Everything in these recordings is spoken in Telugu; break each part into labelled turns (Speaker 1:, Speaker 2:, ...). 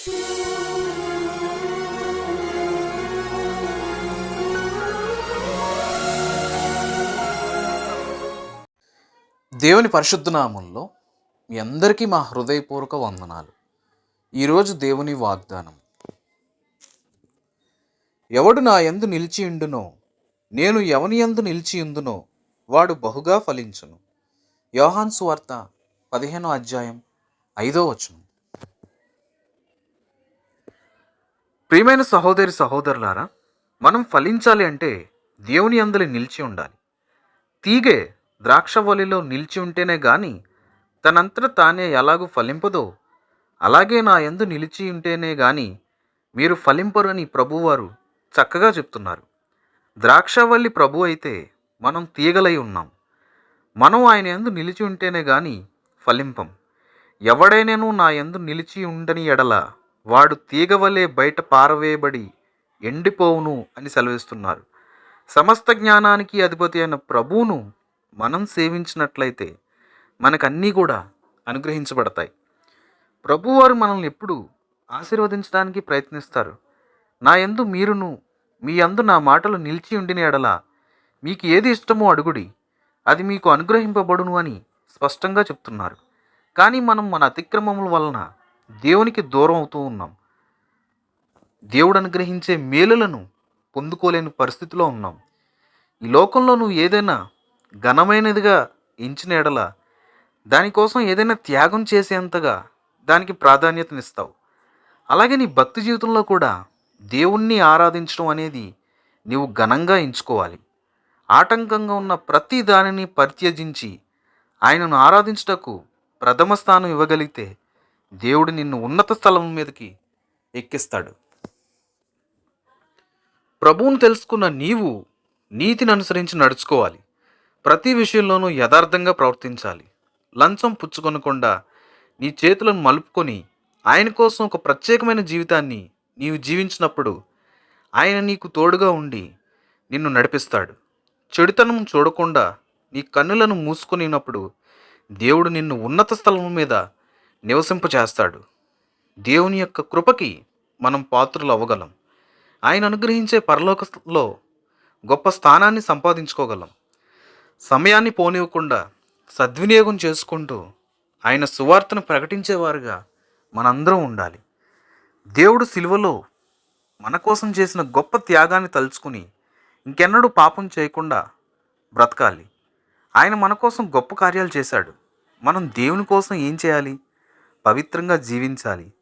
Speaker 1: దేవుని పరిశుద్ధనామంలో మీ అందరికీ మా హృదయపూర్వక వందనాలు. ఈరోజు దేవుని వాగ్దానం. ఎవడు నా ఎందు నిలిచి ఉండునో నేను ఎవని ఎందు నిలిచి ఉందునో వాడు బహుగా ఫలించును. యోహాన్ సువార్త పదిహేనో అధ్యాయం ఐదో వచనం. ప్రియమైన సహోదరి సహోదరులారా మనం ఫలించాలి అంటే దేవుని అందలి నిలిచి ఉండాలి. తీగే ద్రాక్షవల్లిలో నిలిచి ఉంటేనే గాని తనంతట తానే ఎలాగూ ఫలింపదో అలాగే నా యందు నిలిచి ఉంటేనే గాని మీరు ఫలింపరని ప్రభువారు చక్కగా చెప్తున్నారు. ద్రాక్షవల్లి ప్రభు అయితే మనం తీగలై ఉన్నాం. మనం ఆయన యందు నిలిచి ఉంటేనే గాని ఫలింపం. ఎవడైనాను నా యందు నిలిచి ఉండని ఎడల వాడు తీగవలే బయట పారవేయబడి ఎండిపోవును అని సెలవిస్తున్నారు. సమస్త జ్ఞానానికి అధిపతి అయిన ప్రభువును మనం సేవించినట్లయితే మనకన్నీ కూడా అనుగ్రహించబడతాయి. ప్రభువారు మనల్ని ఎప్పుడు ఆశీర్వదించడానికి ప్రయత్నిస్తారు. నా యందు మీరును మీ యందు నా మాటలు నిలిచి ఉండిన ఎడల మీకు ఏది ఇష్టమో అడుగుడి అది మీకు అనుగ్రహింపబడును అని స్పష్టంగా చెప్తున్నారు. కానీ మనం మన అతిక్రమముల వలన దేవునికి దూరం అవుతూ ఉన్నాం. దేవుడు అనుగ్రహించే మేలులను పొందుకోలేని పరిస్థితిలో ఉన్నాం. ఈ లోకంలో నువ్వు ఏదైనా ఘనమైనదిగా ఎంచిన ఎడల దానికోసం ఏదైనా త్యాగం చేసేంతగా దానికి ప్రాధాన్యతనిస్తావు. అలాగే నీ భక్తి జీవితంలో కూడా దేవుణ్ణి ఆరాధించడం అనేది నీవు ఘనంగా ఎంచుకోవాలి. ఆటంకంగా ఉన్న ప్రతి దానిని పరిత్యజించి ఆయనను ఆరాధించుటకు ప్రథమ స్థానం ఇవ్వగలిగితే దేవుడు నిన్ను ఉన్నత స్థలం మీదకి ఎక్కిస్తాడు. ప్రభువును తెలుసుకున్న నీవు నీతిని అనుసరించి నడుచుకోవాలి. ప్రతి విషయంలోనూ యథార్థంగా ప్రవర్తించాలి. లంచం పుచ్చుకొనకుండా నీ చేతులను మలుపుకొని ఆయన కోసం ఒక ప్రత్యేకమైన జీవితాన్ని నీవు జీవించినప్పుడు ఆయన నీకు తోడుగా ఉండి నిన్ను నడిపిస్తాడు. చెడుతనం చూడకుండా నీ కన్నులను మూసుకొనినప్పుడు దేవుడు నిన్ను ఉన్నత స్థలం మీద నివసింపచేస్తాడు దేవుని యొక్క కృపకి మనం పాత్రలు అవ్వగలం. ఆయన అనుగ్రహించే పరలోకంలో గొప్ప స్థానాన్ని సంపాదించుకోగలం. సమయాన్ని పోనివ్వకుండా సద్వినియోగం చేసుకుంటూ ఆయన సువార్తను ప్రకటించేవారుగా మనందరం ఉండాలి. దేవుడు సిలువలో మన కోసం చేసిన గొప్ప త్యాగాన్ని తలుచుకుని ఇంకెన్నడూ పాపం చేయకుండా బ్రతకాలి. ఆయన మన కోసం గొప్ప కార్యాలు చేశాడు. మనం దేవుని కోసం ఏం చేయాలి? పవిత్రంగా జీవించాలి.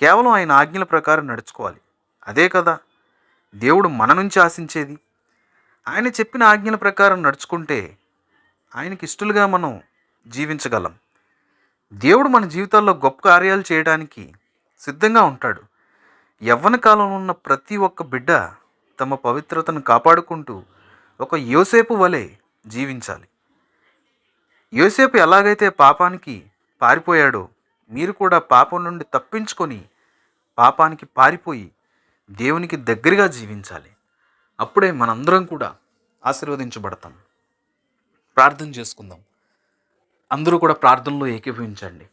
Speaker 1: కేవలం ఆయన ఆజ్ఞల ప్రకారం నడుచుకోవాలి. అదే కదా దేవుడు మన నుంచి ఆశించేది. ఆయన చెప్పిన ఆజ్ఞల ప్రకారం నడుచుకుంటే ఆయనకి ఇష్టలుగా మనం జీవించగలం. దేవుడు మన జీవితాల్లో గొప్ప కార్యాలు చేయడానికి సిద్ధంగా ఉంటాడు. యవ్వన కాలంలో ఉన్న ప్రతి ఒక్క బిడ్డ తమ పవిత్రతను కాపాడుకుంటూ ఒక యోసేపు వలె జీవించాలి. యోసేపు ఎలాగైతే పాపానికి పారిపోయాడో మీరు కూడా పాపం నుండి తప్పించుకొని పాపానికి పారిపోయి దేవునికి దగ్గరగా జీవించాలి. అప్పుడే మనందరం కూడా ఆశీర్వదించబడతాం. ప్రార్థన చేసుకుందాం. అందరూ కూడా ప్రార్థనలో ఏకీభవించండి.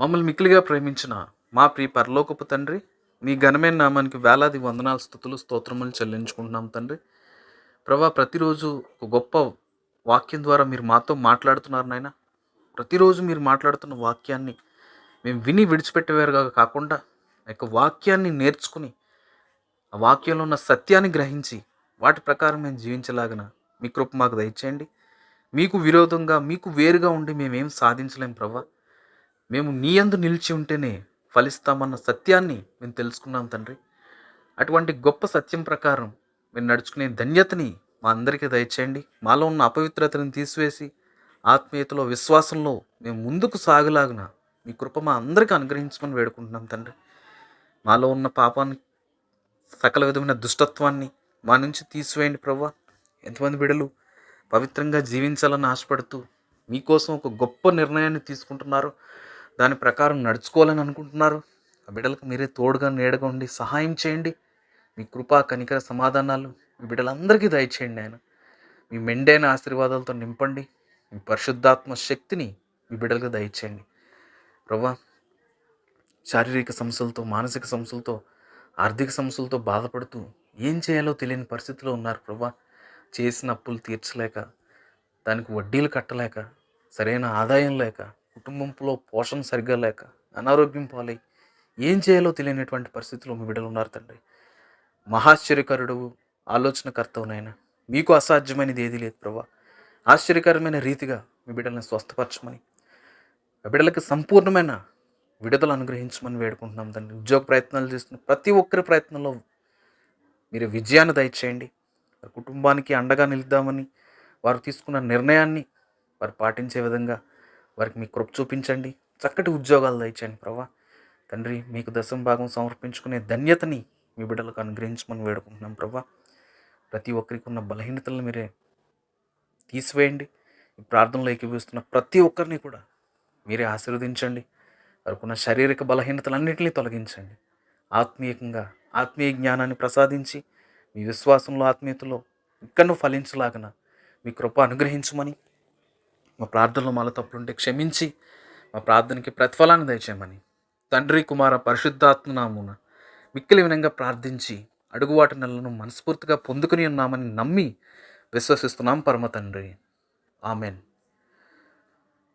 Speaker 1: మమ్మల్ని మిక్కిలిగా ప్రేమించిన మా ప్రియ పరలోకపు తండ్రి మీ ఘనమైన నామానికి వేలాది వందనాల స్థుతులు స్తోత్రములు చెల్లించుకుంటున్నాం తండ్రి. ప్రభా ప్రతిరోజు ఒక గొప్ప వాక్యం ద్వారా మీరు మాతో మాట్లాడుతున్నారు నాయన. ప్రతిరోజు మీరు మాట్లాడుతున్న వాక్యాన్ని మేము విని విడిచిపెట్టేవారుగా కాకుండా యొక్క వాక్యాన్ని నేర్చుకుని ఆ వాక్యంలో ఉన్న సత్యాన్ని గ్రహించి వాటి ప్రకారం మేము జీవించలాగిన మీ కృప మాకు దయచేయండి. మీకు విరోధంగా మీకు వేరుగా ఉండి మేమేం సాధించలేం ప్రభా. మేము నీ అందు నిలిచి ఉంటేనే ఫలిస్తామన్న సత్యాన్ని మేము తెలుసుకున్నాం తండ్రి. అటువంటి గొప్ప సత్యం ప్రకారం మేము నడుచుకునే ధన్యతని మా అందరికీ దయచేయండి. మాలో ఉన్న అపవిత్రతను తీసివేసి ఆత్మీయతలో విశ్వాసంలో మేము ముందుకు సాగులాగున మీ కృప మా అందరికీ అనుగ్రహించమని వేడుకుంటున్నాం తండ్రి. మాలో ఉన్న పాపాన్ని సకల విధమైన దుష్టత్వాన్ని మా నుంచి తీసివేయండి ప్రభా ఎంతమంది బిడలు పవిత్రంగా జీవించాలని ఆశపడుతూ మీకోసం ఒక గొప్ప నిర్ణయాన్ని తీసుకుంటున్నారు. దాని ప్రకారం నడుచుకోవాలని అనుకుంటున్నారు. ఆ బిడ్డలకు మీరే తోడుగా నీడగా ఉండి సహాయం చేయండి. మీ కృపా కనికర సమాధానాలు మీ బిడ్డలందరికీ దయచేయండి ఆయన. మీ మెండైన ఆశీర్వాదాలతో నింపండి. మీ పరిశుద్ధాత్మ శక్తిని మీ బిడ్డలకు దయచేయండి. ప్రభా శారీరక సమస్యలతో మానసిక సమస్యలతో ఆర్థిక సమస్యలతో బాధపడుతూ ఏం చేయాలో తెలియని పరిస్థితిలో ఉన్నారు ప్రభా చేసిన అప్పులు తీర్చలేక దానికి వడ్డీలు కట్టలేక సరైన ఆదాయం లేక కుటుంబంలో పోషణ సరిగ్గా లేక అనారోగ్యం పాలై ఏం చేయాలో తెలియనటువంటి పరిస్థితిలో మీ బిడ్డలు ఉన్నారు తండ్రి. మహాశ్చర్యకరుడు ఆలోచనకర్తవునైనా మీకు అసాధ్యమైనది ఏదీ లేదు ప్రభా ఆశ్చర్యకరమైన రీతిగా మీ బిడ్డలను స్వస్థపరచమని బిడ్డలకు సంపూర్ణమైన విడుదల అనుగ్రహించమని వేడుకుంటున్నాం తండ్రి. ఉద్యోగ ప్రయత్నాలు చేస్తున్న ప్రతి ఒక్కరి ప్రయత్నంలో మీరు విజయాన్ని దయచేయండి. వారి కుటుంబానికి అండగా నిలుద్దామని వారు తీసుకున్న నిర్ణయాన్ని వారు పాటించే విధంగా వారికి మీ కృప చూపించండి. చక్కటి ఉద్యోగాలు దయచేయండి ప్రభా. తండ్రి మీకు దశం భాగం సమర్పించుకునే ధన్యతని మీ బిడ్డలకు అనుగ్రహించమని వేడుకుంటున్నాం ప్రభా. ప్రతి ఒక్కరికి ఉన్న బలహీనతలను మీరే తీసివేయండి. ఈ ప్రార్థనలో ఏకీభవిస్తున్న ప్రతి ఒక్కరిని కూడా మీరే ఆశీర్వదించండి. వారికున్న శారీరక బలహీనతలన్నింటినీ తొలగించండి. ఆత్మీయంగా ఆత్మీయ జ్ఞానాన్ని ప్రసాదించి మీ విశ్వాసంలో ఆత్మీయతలో ఇక్కడను ఫలించలాగన మీ కృప అనుగ్రహించమని మా ప్రార్థనలో మాలో తప్పులుంటే క్షమించి మా ప్రార్థనకి ప్రతిఫలాన్ని దయచేయమని తండ్రి కుమార పరిశుద్ధాత్మనామున మిక్కిలి వినంగా ప్రార్థించి అడుగువాటి నెలను మనస్ఫూర్తిగా పొందుకుని ఉన్నామని నమ్మి విశ్వసిస్తున్నాం పరమ తండ్రి. ఆమెన్.